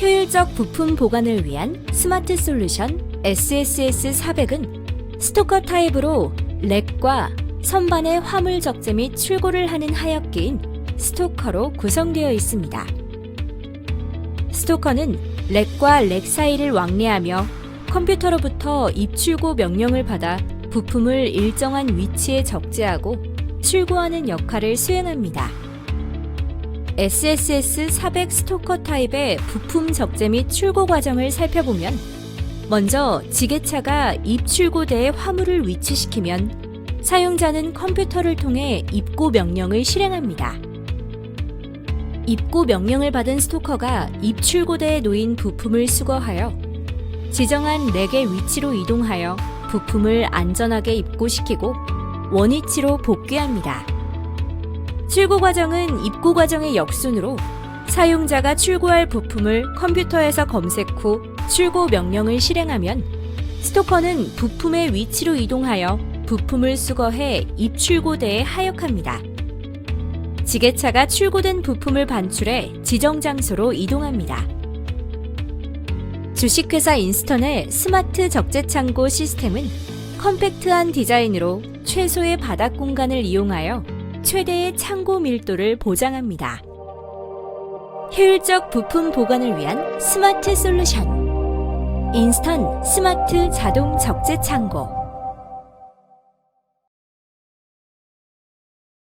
효율적 부품 보관을 위한 스마트 솔루션 SSS 400은 스토커 타입으로 렉과 선반의 화물 적재 및 출고를 하는 하역기인 스토커로 구성되어 있습니다. 스토커는 렉과 렉 사이를 왕래하며 컴퓨터로부터 입출고 명령을 받아 부품을 일정한 위치에 적재하고 출고하는 역할을 수행합니다. SSS 400 스토커 타입의 부품 적재 및 출고 과정을 살펴보면 먼저 지게차가 입출고대에 화물을 위치시키면 사용자는 컴퓨터를 통해 입고 명령을 실행합니다. 입고 명령을 받은 스토커가 입출고대에 놓인 부품을 수거하여 지정한 렉의 위치로 이동하여 부품을 안전하게 입고시키고 원위치로 복귀합니다. 출고 과정은 입고 과정의 역순으로 사용자가 출고할 부품을 컴퓨터에서 검색 후 출고 명령을 실행하면 스토커는 부품의 위치로 이동하여 부품을 수거해 입출고대에 하역합니다. 지게차가 출고된 부품을 반출해 지정 장소로 이동합니다. 주식회사 인스턴의 스마트 적재 창고 시스템은 컴팩트한 디자인으로 최소의 바닥 공간을 이용하여 최대의 창고 밀도를 보장합니다. 효율적 부품 보관을 위한 스마트 솔루션. 인스턴 스마트 자동 적재 창고.